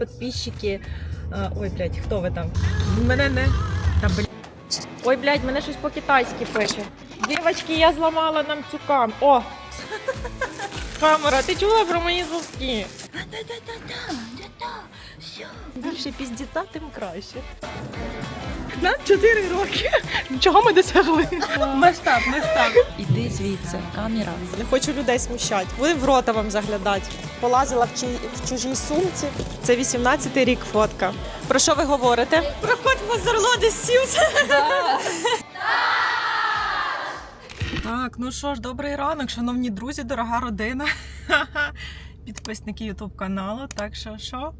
підписчики. Ой, блядь, хто ви там? Мене не. Та, блядь. Ой, блядь, мене щось по-китайськи пише. Дівочки, я зламала нам цю кам. О! Камера, ти чула про мої звуки? Більше піздіта, тим краще. На 4 роки. Чого ми досягли? Масштаб, масштаб. Іди звідси, камера. Не хочу людей смущати. Будемо в рота вам заглядати. Полазила в, чий- в чужій сумці. Це 18-й рік фотка. Про що ви говорите? Проходь позерло десь сівся. Так, ну що ж, добрий ранок, шановні друзі, дорога родина. Підписники Ютуб каналу. Так що що?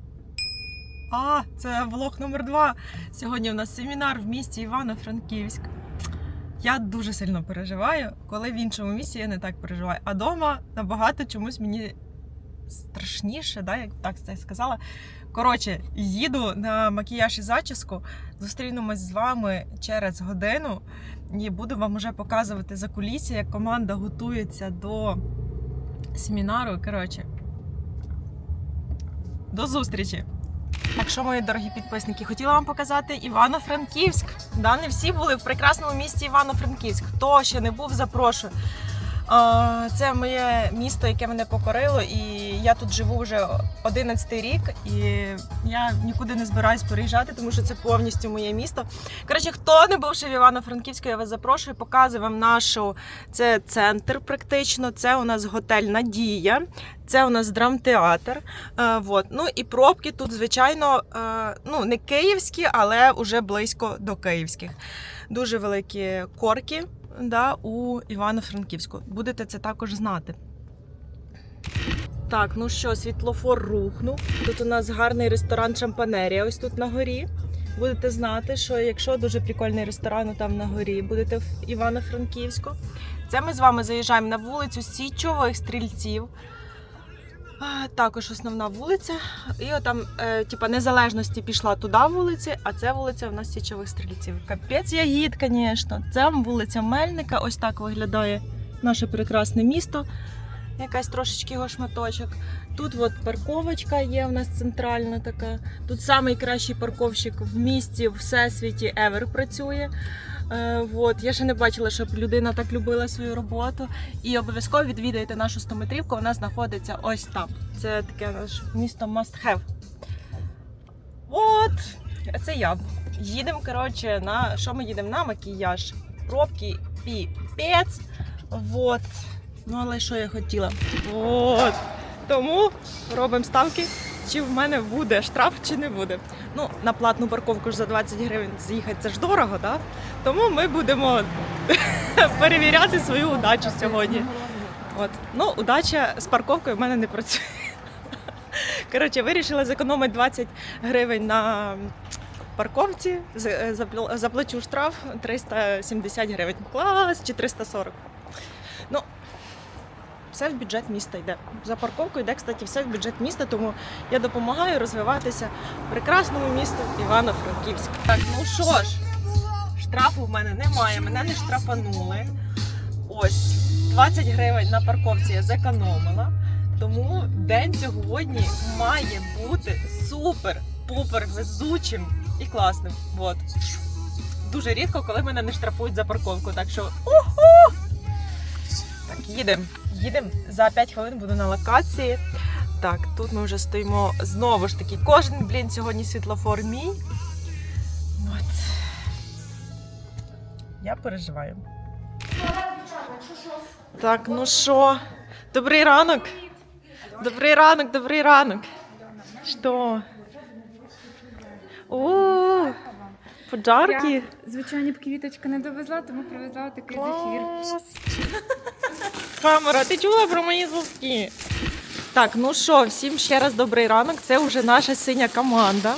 А, це влог номер два. Сьогодні у нас семінар в місті Івано-Франківськ. Я дуже сильно переживаю, коли в іншому місці я не так переживаю. А вдома набагато чомусь мені страшніше, да, як так це сказала. Коротше, їду на макіяж і зачіску. Зустрінемось з вами через годину і буду вам уже показувати за кулісі, як команда готується до семінару. Коротше, до зустрічі! Так що, мої дорогі підписники, хотіла вам показати Івано-Франківськ. Да, не всі були в прекрасному місті Івано-Франківськ. Хто ще не був, запрошую. Це моє місто, яке мене покорило, і я тут живу вже 11 рік, і я нікуди не збираюсь переїжджати, тому що це повністю моє місто. Коротше, хто не був ще в Івано-Франківську, я вас запрошую, показую вам нашу це центр. Практично. Це у нас готель Надія, це у нас драмтеатр. Е, вот. Ну і пробки тут, звичайно, е, ну не київські, але вже близько до київських. Дуже великі корки да, у Івано-Франківську. Будете це також знати. Так, ну що, світлофор рухнув. Тут у нас гарний ресторан Шампанерія, ось тут на горі. Будете знати, що якщо дуже прикольний ресторан там на горі, будете в Івано-Франківську. Це ми з вами заїжджаємо на вулицю Січових стрільців. Також основна вулиця. І отам, е, типа, незалежності пішла туди вулиці, а це вулиця у нас Січових стрільців. Капець ягід, звісно. Це вулиця Мельника. Ось так виглядає наше прекрасне місто. Якась трошечки його шматочок. Тут от парковочка є у нас центральна така. Тут найкращий парковщик в місті, в всесвіті ever працює. Е, от. Я ще не бачила, щоб людина так любила свою роботу. І обов'язково відвідайте нашу 100-метрівку. Вона знаходиться ось там. Це таке наше місто must have. От, це я. Їдемо, коротше, на що ми їдемо? На макіяж. Пробки піпець. Вот. Ну, але що я хотіла? От. Тому робимо ставки, чи в мене буде штраф, чи не буде. Ну, на платну парковку ж за 20 гривень з'їхати це ж дорого, так? Тому ми будемо перевіряти свою удачу сьогодні. От. Ну, удача з парковкою в мене не працює. Коротше, вирішила зекономити 20 гривень на парковці. Е, Заплачу штраф 370 гривень. Клас, чи 340. Все в бюджет міста йде. За парковку йде, кстати, все в бюджет міста, тому я допомагаю розвиватися прекрасному місту Івано-Франківськ. Так, ну що ж, штрафу в мене немає, мене не штрафанули. Ось 20 гривень на парковці я зекономила. Тому день сьогодні має бути супер-пупер везучим і класним. От. Дуже рідко, коли мене не штрафують за парковку. Так що уху! Так, їдемо. Їдемо. За 5 хвилин буду на локації. Так, тут ми вже стоїмо знову ж таки. Кожен, блін, сьогодні світлофор мій. От. Я переживаю. Так, ну що? Добрий ранок. Добрий ранок, добрий ранок. Що? О, подарки. Я, звичайно, б квіточка не довезла, тому привезла такий зефір. Камера, ти чула про мої звуки? Так, ну що, всім ще раз добрий ранок. Це вже наша синя команда.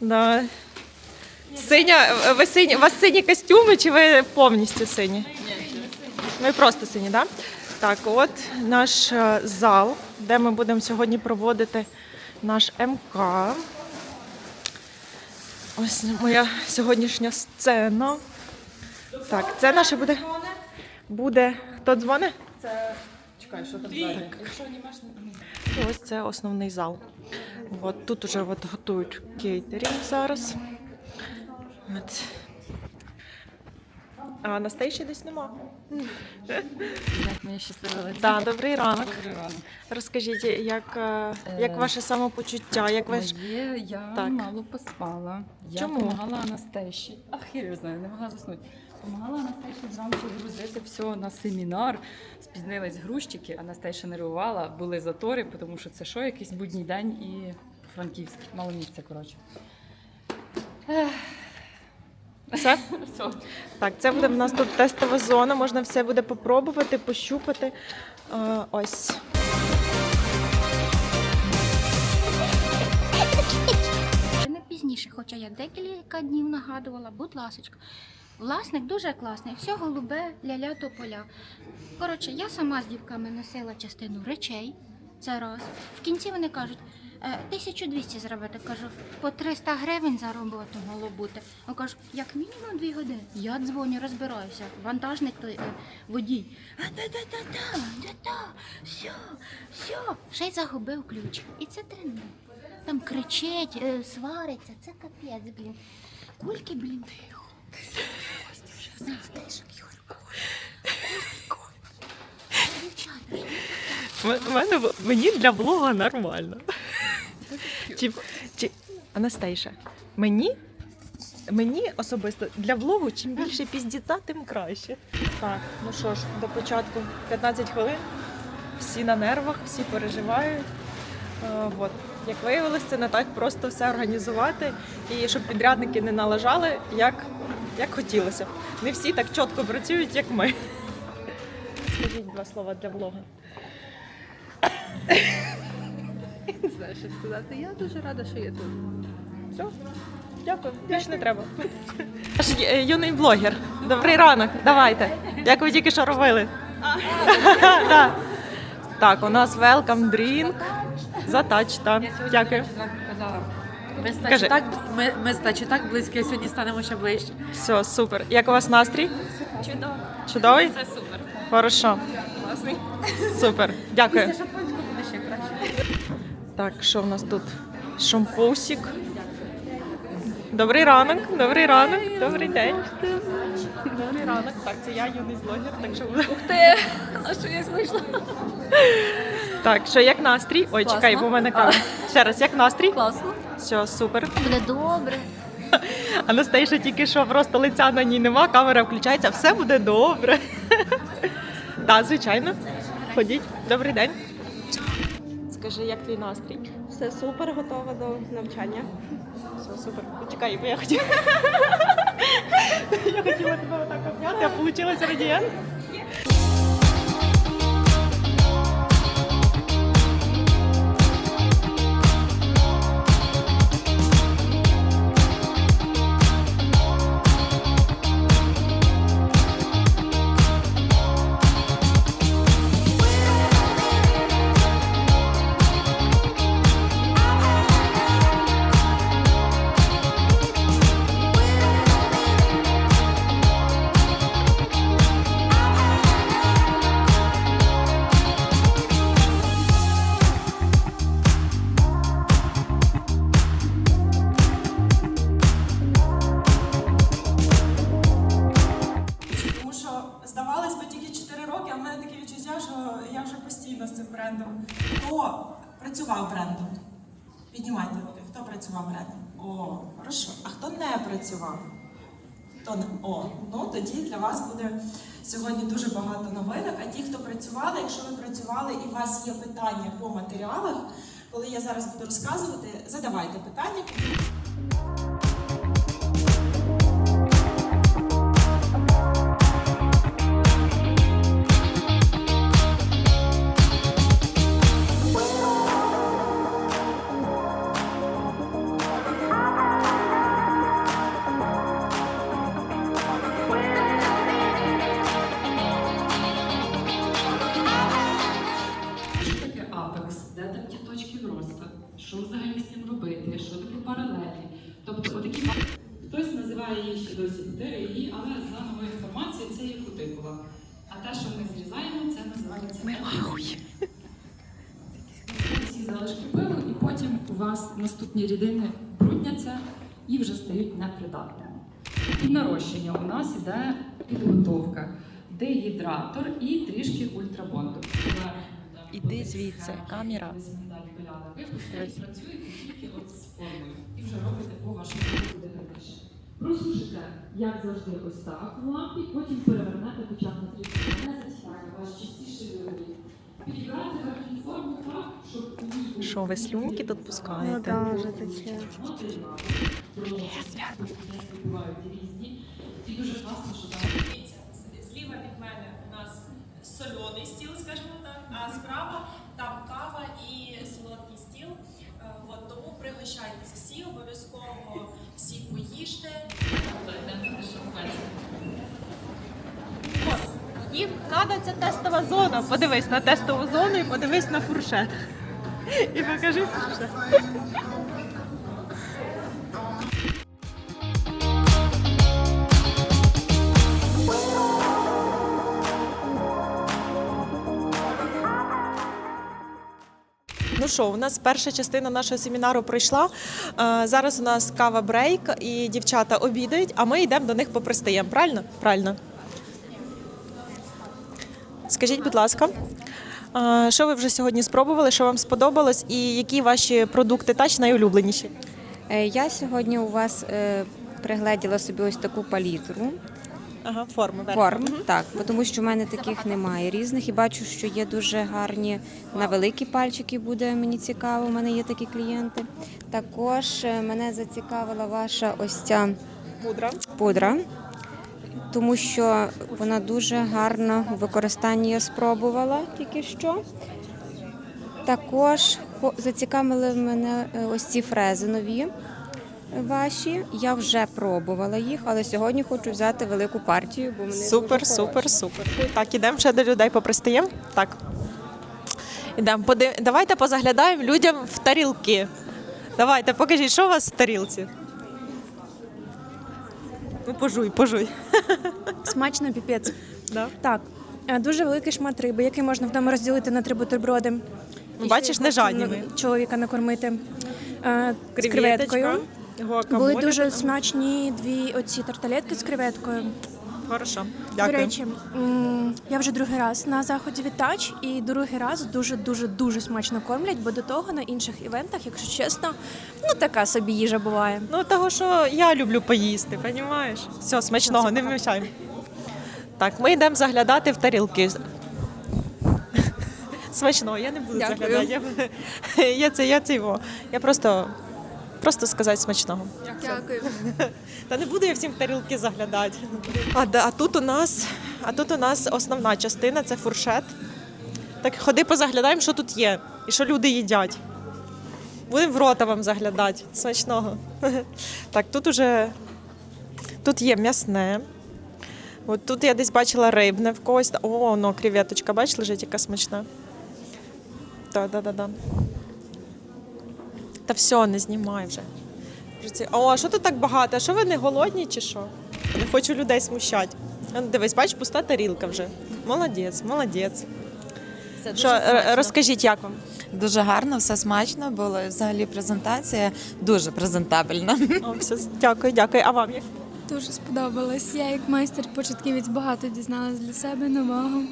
Да. Синя, ви сині, у вас сині костюми чи ви повністю сині? Ви просто сині, так? Да? Так, от наш е, зал, де ми будемо сьогодні проводити наш МК. Ось моя сьогоднішня сцена. Так, це наше буде. Буде. Хто дзвонить? Чекай, що там ззаді? Якщо не маєш... І ось це основний зал. От тут уже от готують кейтерінг зараз. От. А Анастейші десь нема. Як моє щасливе. Так, добрий ранок. Добрий ранок. Розкажіть, як, е, як Е, ваше самопочуття, як ваш. Моє, я Так. мало поспала. Я Чому? допомагала Анастейші. Ах, я не знаю, не могла заснути. Помагала Анастейші зранку грузити все на семінар. Спізнились грузчики, Анастейша нервувала, були затори, тому що це що, якийсь будній день і Франківськ. Мало місця, коротше. Все? Все. Так, це буде в нас тут тестова зона, можна все буде попробувати, пощупати. Е, ось. Не пізніше, хоча я декілька днів нагадувала, будь ласочка. Власник дуже класний, все голубе, ля-ля тополя. Коротше, я сама з дівками носила частину речей. Це раз. В кінці вони кажуть, «Е, 1200 зробити. Кажу, по 300 гривень за роботу бути. Я кажу, як мінімум 2 години. Я дзвоню, розбираюся. Вантажник той е, водій. Да-да-да-да, да-да, все, все. Ще й загубив ключ. І це тренує. Там кричить, е, свариться, це капець, блін. Кульки, блін. Мене, мені для влога нормально. Чи, чи, Анастейша, мені, мені особисто для влогу чим більше піздіця, тим краще. Так, ну що ж, до початку 15 хвилин. Всі на нервах, всі переживають. Е, от. Як виявилось, це не так просто все організувати і щоб підрядники не налажали, як, як хотілося. б. Не всі так чітко працюють, як ми. Скажіть два слова для влогу. Не знаю, що сказати. Я дуже рада, що я тут. Все, дякую, більше не треба. Наш юний блогер. Добрий ранок, давайте. Як ви тільки що робили? Да. Так, у нас welcome drink. Затач, так. Дякую. Ми з Кажи. Так, ми, ми з Тачі так близькі, а сьогодні станемо ще ближче. Все, супер. Як у вас настрій? Чудово. Чудовий? Це супер. Хорошо. Класний. Супер. Дякую. Після шампанського буде ще краще. Так, що в нас тут? Шампусик. Добрий ранок, добрий ранок, добрий день. Добрий ранок. Так, це я юний блогер, так що буде. Ти, а що я вийшла? Так, що як настрій? Ой, чекай, бо в мене камера. Ще раз, як настрій? Класно. Все, супер. Буде добре. Анастейша тільки що просто лиця на ній нема, камера включається, все буде добре. Так, звичайно. Ходіть. Добрий день. Скажи, як твій настрій? Все супер, готова до навчання. Все супер. Почекай, бо я хотіла. Я хотіла тебе отак обняти, а вийшло радієнт. Хто працював брендом? О, хорошо. А хто не працював? Хто не о, ну тоді для вас буде сьогодні дуже багато новинок. А ті, хто працювали, якщо ви працювали і у вас є питання по матеріалах, коли я зараз буду розказувати, задавайте питання. Ще досі ДРІ, але за новою інформацією це є кутикула. А те, що ми зрізаємо, це називається епігей. Всі залишки пилу, і потім у вас наступні рідини брудняться і вже стають непридатними. Під нарощення у нас іде підготовка, дегідратор і трішки ультрабонду. Іди звідси, камера. Ви працюєте тільки з формою і вже робите по вашому деградation. Просушите, як завжди, ось так в лампі, потім перевернете хоча б на трішки не засягає ваш чистіший виробник. Підібрати верхню форму так, щоб у Що ви слюнки тут Ну пускаєте? бувають різні. І дуже класно, що зараз Дивіться, зліва від мене у нас сольоний стіл, скажімо так, а справа там кава і солодкий стіл. Е, От, тому пригощайтеся всі, обов'язково всі поїжте. Їм када це тестова зона. Подивись на тестову зону і подивись на фуршет. І покажи фуршет. Що, у нас перша частина нашого семінару пройшла. Е, Зараз у нас кава брейк і дівчата обідають, а ми йдемо до них попристаємо. Правильно? Правильно. Скажіть, будь ласка, е, що ви вже сьогодні спробували, що вам сподобалось, і які ваші продукти тач найулюбленіші? Е, Я сьогодні у вас пригледіла собі ось таку палітру Ага, форми. форм, так, бо тому що в мене таких немає різних і бачу, що є дуже гарні на великі пальчики. Буде мені цікаво. У мене є такі клієнти. Також е, мене зацікавила ваша ось ця Пудра. пудра, тому що вона дуже гарна у використанні я спробувала тільки що. Також зацікавили мене е, ось ці фрези нові ваші. Я вже пробувала їх, але сьогодні хочу взяти велику партію, бо вони Супер, дуже супер, хороші. супер. Так, ідемо ще до людей попристаємо. Так. Ідемо. Поди... Давайте позаглядаємо людям в тарілки. Давайте, покажіть, що у вас в тарілці. Ну, пожуй, пожуй. Смачно піпець. Да? Так. е, Дуже великий шмат риби, який можна вдома розділити на три бутерброди. Ну, бачиш, не жадні Чоловіка накормити е, з креветкою. Були дуже смачні дві оці тарталетки з креветкою. Хорошо. Дякую. До речі, м, я вже другий раз на заході від тач і другий раз дуже дуже дуже смачно кормлять, бо до того на інших івентах, якщо чесно, ну така собі їжа буває. Ну, того, що я люблю поїсти, розумієш? Все, смачного, не вмішаємо. Так, ми йдемо заглядати в тарілки. Смачного, я не буду Дякую. заглядати. Я, я це, я це його. Я просто, просто сказати смачного. Дякую. Та не буду я всім в тарілки заглядати. А, а тут у нас, а тут у нас основна частина це фуршет. Так ходи позаглядаємо, що тут є і що люди їдять. Будемо в рота вам заглядати. Смачного. Так, тут уже тут є м'ясне. От тут я десь бачила рибне в когось. О, ну, креветочка, бач, лежить яка смачна. Так, да, да, да. Та все, не знімай вже. О, а що тут так багато? А що ви не голодні чи що? Не хочу людей смущати. Дивись, бач, пуста тарілка вже. Молодець, молодець. Що, розкажіть, як вам? Дуже гарно, все смачно було. І Взагалі презентація дуже презентабельна. О, все, дякую, дякую. А вам як? Дуже сподобалось. Я як майстер-початківець багато дізналась для себе нового.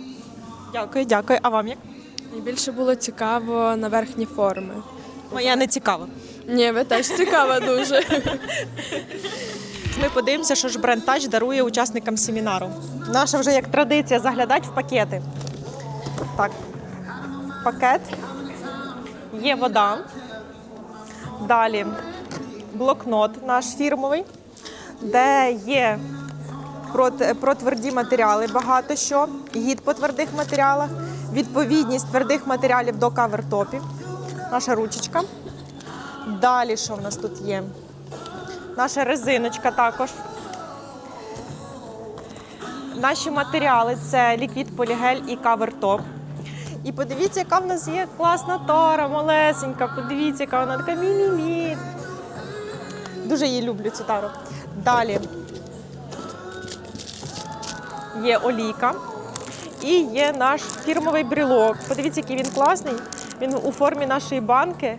Дякую, дякую. А вам як? Найбільше було цікаво на верхні форми. Моя не цікава. Ні, ви теж цікава дуже. Ми подивимося, що ж бренд Touch дарує учасникам семінару. Наша вже як традиція заглядати в пакети. Так, пакет. Є вода. Далі блокнот наш фірмовий, де є про, про тверді матеріали багато що, гід по твердих матеріалах, відповідність твердих матеріалів до кавертопів. Наша ручечка. Далі що в нас тут є? Наша резиночка також. Наші матеріали це ліквід полігель і кавертоп. І подивіться, яка в нас є класна тара, малесенька. Подивіться, яка вона така мі-мі-мі. Дуже її люблю цю тару. Далі є олійка і є наш фірмовий брілок. Подивіться, який він класний. Він у формі нашої банки.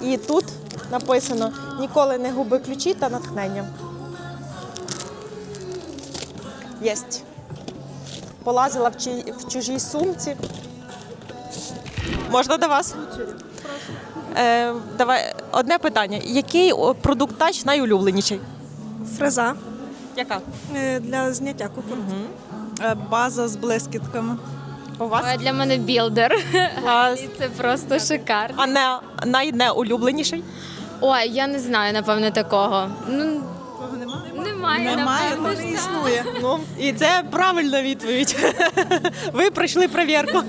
І тут написано Ніколи не губи ключі та натхнення. Єсть. Полазила в, чужій сумці. Можна до вас? Е, давай одне питання. Який продукт тач найулюбленіший? Фреза Яка? е, для зняття купон. Е, База з блискітками. У вас? Для мене білдер. Клас. Це просто шикарно. А не найнеулюбленіший? Ой, я не знаю, напевно, такого. Ну, немає, Немає, то не існує. Ну, і це правильна відповідь. Ви пройшли перевірку.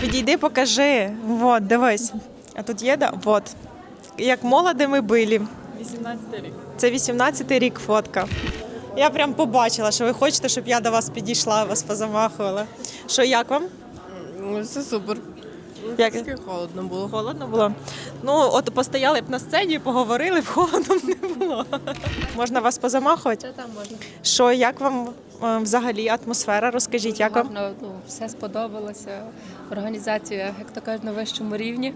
Підійди, покажи. Вот, дивись. А тут є, да? Вот. Як молодими били. 18 рік. Це 18-й рік фотка. Я прям побачила, що ви хочете, щоб я до вас підійшла, вас позамахувала. Що, як вам? Це супер. Як? холодно було. Холодно було? Ну, от постояли б на сцені, поговорили б, холодно б не було. Можна вас позамахувати? Там можна. Що, як вам е, взагалі атмосфера? Розкажіть, як вам? Гарно, ну, все сподобалося. Організація, як то кажуть, на вищому рівні.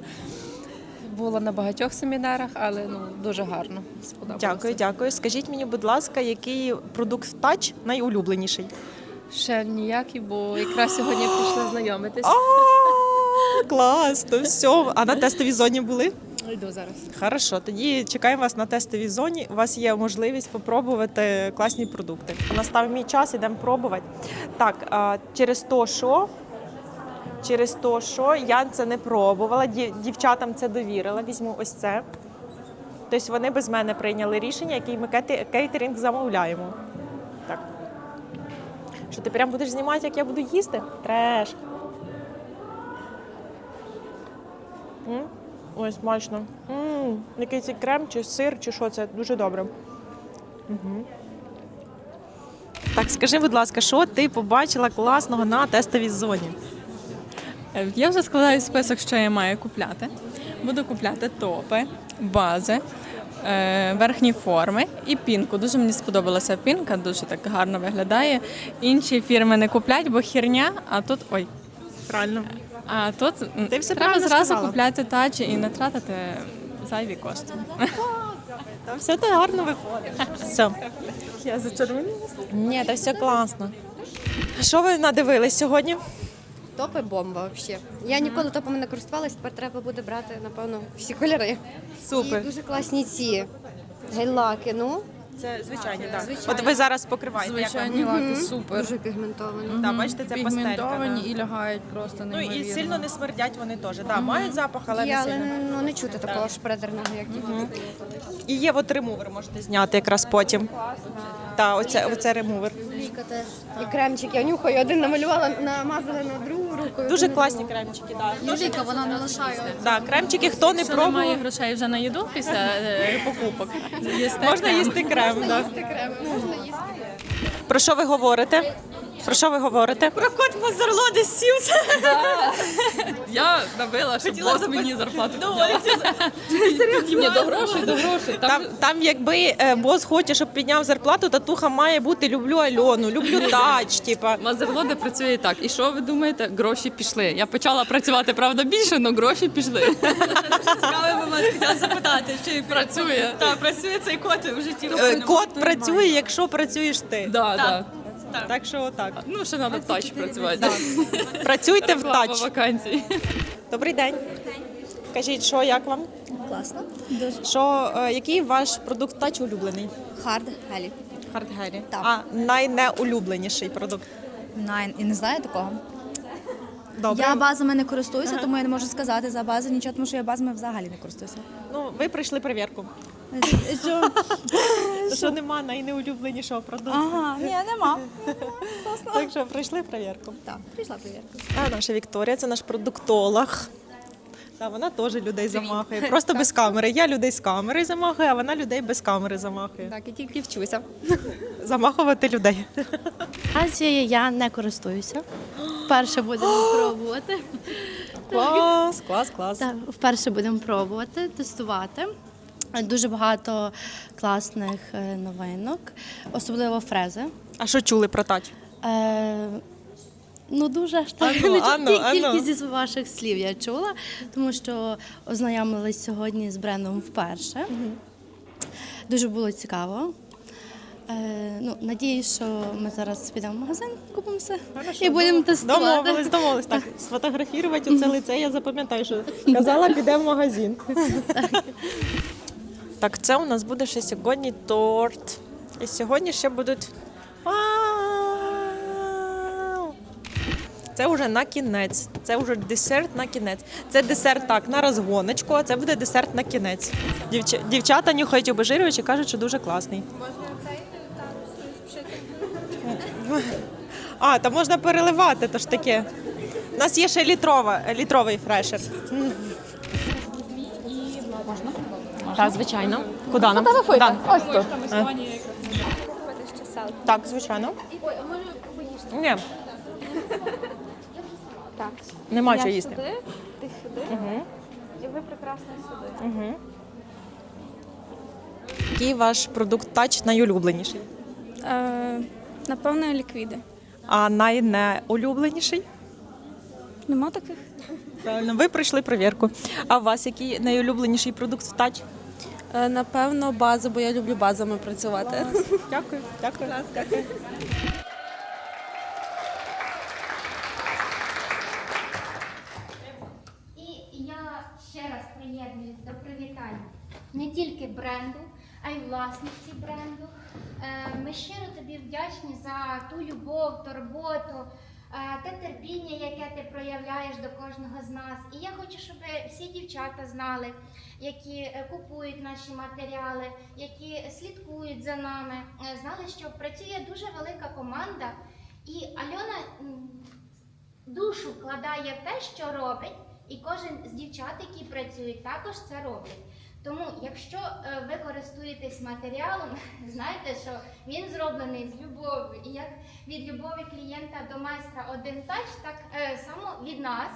Була на багатьох семінарах, але ну дуже гарно сподобалося. Дякую, дякую. Скажіть мені, будь ласка, який продукт тач найулюбленіший? Ще ніякий, бо якраз сьогодні прийшли знайомитись. Клас, то все. А на тестовій зоні були? Йду зараз. Хорошо, тоді чекаємо вас на тестовій зоні. У вас є можливість попробувати класні продукти. Настав мій час, ідемо пробувати. Так, через то, що через то, що я це не пробувала, дівчатам це довірила. Візьму ось це. Тобто вони без мене прийняли рішення, який ми кейтеринг замовляємо. Так. Що ти прям будеш знімати, як я буду їсти? Треш. М? Ой, смачно. М, Який це крем чи сир, чи що це? Дуже добре. Угу. Так, скажи, будь ласка, що ти побачила класного на тестовій зоні? Я вже складаю список, що я маю купляти. Буду купляти топи, бази, е, верхні форми і пінку. Дуже мені сподобалася пінка, дуже так гарно виглядає. Інші фірми не куплять, бо хірня, а тут ой. Правильно. А тут Ти все треба зразу сказала. купляти тачі і не тратити зайві кошти. Та все так гарно виходить. Все. Я зачервонілася. Ні, та все класно. Що ви надивились сьогодні? Топи бомба взагалі. Я ніколи топами не користувалась, тепер треба буде брати, напевно, всі кольори. Супер. І дуже класні ці гель-лаки, ну. Це звичайні, так. Звичайні. От ви зараз покриваєте. як вам? Мгм. Дуже пігментовані. Так, бачите, це пастелька. да. і лягають просто Ну і сильно не смердять вони теж. Да, мають запах, але Є, не але сильно. не, ну, не чути такого шпредерного, як ті. І є от ремувер, можете зняти якраз потім. Так, оце, оце ремувер. Ліка теж. І кремчик я нюхаю, один намалювала, намазала на другу руку. Дуже класні кремчики, так. Ліка, вона не лишає. Так, кремчики, хто не Якщо немає грошей вже на їду після е, покупок, їсти можна крем. їсти крем. так. Можна їсти. Про що ви говорите? Про що ви говорите? Про кот Мазерло десь сів. Я набила, щоб бос мені зарплату підняла. Ні, до грошей, до грошей. Там Там, там якби е, бос хоче, щоб підняв зарплату, татуха має бути люблю Альону, люблю тач, типа. Мазерлоде працює і так. І що ви думаєте? Гроші пішли. Я почала працювати, правда, більше, але гроші пішли. Цікавий момент хотіла запитати, чи Працює. Так, працює цей кот в житті. Е, Кот працює, якщо працюєш ти. Да, да. Так так що отак. Ну, ще треба в тач працювати. Працюйте в Плава тач. вакансії. Добрий день. Кажіть, що як вам? Класно. Дуже. Що, е, який ваш продукт тач улюблений? Хард, гелі. Хардгері. Так. А найнеулюбленіший продукт. Найн. І не знаю такого. Добре. Я базами не користуюся, тому я не можу сказати за бази нічого, тому що я базами взагалі не користуюся. Ну, ви пройшли перевірку. Що? Що нема найнеулюбленішого продукту. Ага, ні, нема. Так що пройшли перевірку. Так, прийшла перевірка. А наша Вікторія це наш продуктолог. Та вона теж людей замахує. Просто без камери. Я людей з камери замахую, а вона людей без камери замахує. Так, я тільки вчуся. Замахувати людей. Азією я не користуюся. Вперше будемо пробувати. Клас, клас, клас. Так, вперше будемо пробувати, тестувати. Дуже багато класних е, новинок, особливо фрези. А що чули про тач? Е, Ну дуже аж так Ану, не ану, ті- ану. тільки зі ваших слів я чула, тому що ознайомились сьогодні з брендом вперше. Дуже було цікаво. Е, ну, надіюсь, що ми зараз підемо в магазин, купимося і будемо тестувати. Домовились, домовились. Так, сфотографувати оце лице, я запам'ятаю, що казала, піде в магазин. Так, це у нас буде ще сьогодні торт. І сьогодні ще будуть. Це вже на кінець. Це вже десерт на кінець. Це десерт так, на розгоночку, а це буде десерт на кінець. Дівч... Дівчата нюхають обезжирювач і кажуть, що дуже класний. А, та можна переливати, то ж таке. У нас є ще літрова, літровий фрешер. Так, звичайно. Куди нам? Куди? Ось тут. Е. Так, звичайно. Ой, а може Ні. Так. Нема Я чого їсти. Сюди, ти сюди, Угу. і ви прекрасно сюди. Угу. Який ваш продукт тач найулюбленіший? Е, напевно, ліквіди. А найнеулюбленіший? Нема таких? Правильно, ви пройшли перевірку. А у вас який найулюбленіший продукт в тач? Е, Напевно, база, бо я люблю базами працювати. Дякую, дякую. І я ще раз приєднуюсь до привітань не тільки бренду, а й власниці бренду. Е, Ми щиро тобі вдячні за ту любов, турботу, те терпіння, яке ти проявляєш до кожного з нас. І я хочу, щоб всі дівчата знали, які е, купують наші матеріали, які слідкують за нами, е, знали, що працює дуже велика команда. І Альона душу вкладає в те, що робить, і кожен з дівчат, які працюють, також це роблять. Тому, якщо е, ви користуєтесь матеріалом, знайте, що він зроблений з любов'ю. І як від любові клієнта до майстра один тач, так е, само від нас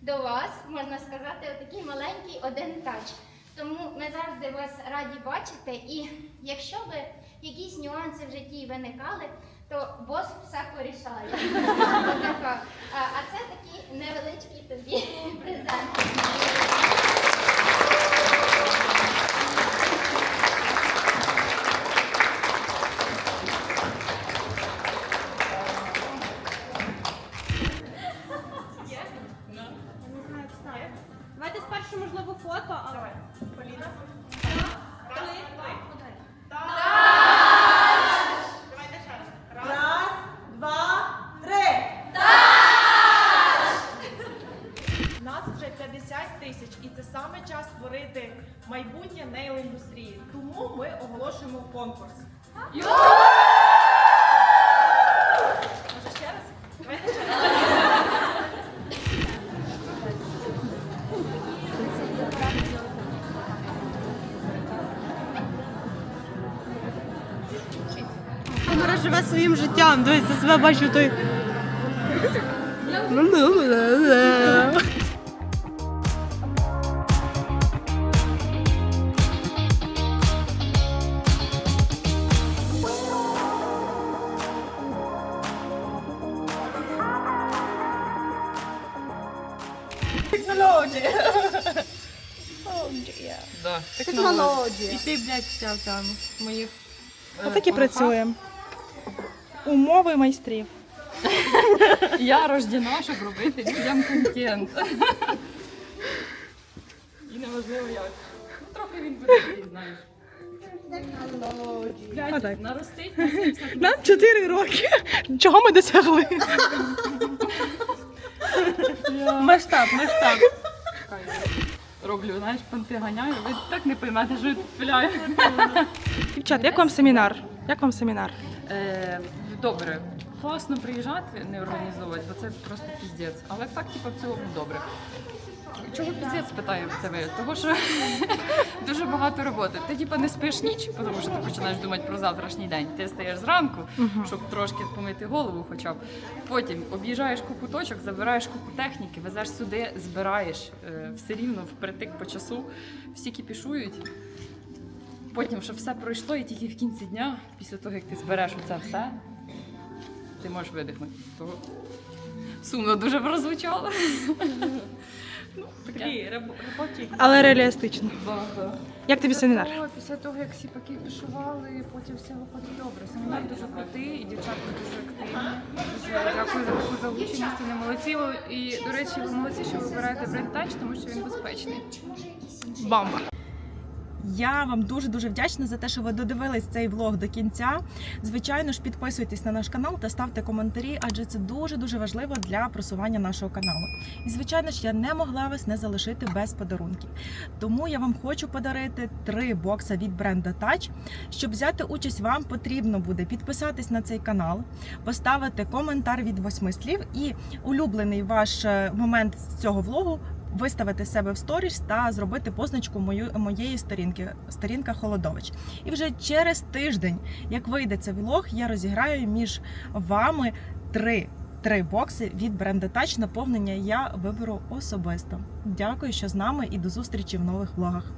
до вас можна сказати отакий маленький один тач. Тому ми завжди вас раді бачити. І якщо би якісь нюанси в житті виникали, то бос все порішає. А це такі невеличкі тобі презенти. Тисяч, і це саме час створити майбутнє нейл-індустрії. Тому ми оголошуємо конкурс. Камера живе своїм життям. Дивіться, себе бачу той. Технологія. Да. Технологія. І ти, блядь, взяв там моїх. Отак і працюємо. Умови майстрів. Я рождена, щоб робити людям контент. І неважливо як. Ну, трохи він буде такий, знаєш. Отак. Блядь, наростить на 70 Нам 4 роки. Чого ми досягли? Масштаб, масштаб. Роблю, знаєш, понти ганяю, ви так не поймете, що я тут пиляю. Дівчат, як вам семінар? Як вам семінар? Е, добре, класно приїжджати, не організовувати, бо це просто піздець. Але так, типу, в цілому добре. Чого піздець питаю тебе? Того що дуже багато роботи. Ти типу не спиш ніч, тому що ти починаєш думати про завтрашній день. Ти стаєш зранку, щоб трошки помити голову, хоча б. Потім об'їжджаєш купу точок, забираєш купу техніки, везеш сюди, збираєш е, все рівно впритик по часу, всі кіпішують. Потім, щоб все пройшло, і тільки в кінці дня, після того, як ти збереш оце все, ти можеш видихнути. Того Сумно дуже прозвучало. Ну, таке. Але реалістично. Як тобі семінар? Після того, після того, як всі паки пішували, потім все виходить добре. Семінар дуже крутий, і дівчатка дуже активні. Дуже дякую за таку залученість, вони молодці. І, до речі, ви молодці, що вибираєте бренд Touch, тому що він безпечний. Бомба. Я вам дуже дуже вдячна за те, що ви додивились цей влог до кінця. Звичайно ж, підписуйтесь на наш канал та ставте коментарі, адже це дуже дуже важливо для просування нашого каналу. І звичайно ж, я не могла вас не залишити без подарунків. Тому я вам хочу подарити три бокса від бренда Touch. Щоб взяти участь, вам потрібно буде підписатись на цей канал, поставити коментар від восьми слів і улюблений ваш е, момент з цього влогу виставити себе в сторіс та зробити позначку мою, моєї сторінки, сторінка Холодович. І вже через тиждень, як вийде цей влог, я розіграю між вами три. Три бокси від бренду Touch. Наповнення я виберу особисто. Дякую, що з нами, і до зустрічі в нових влогах.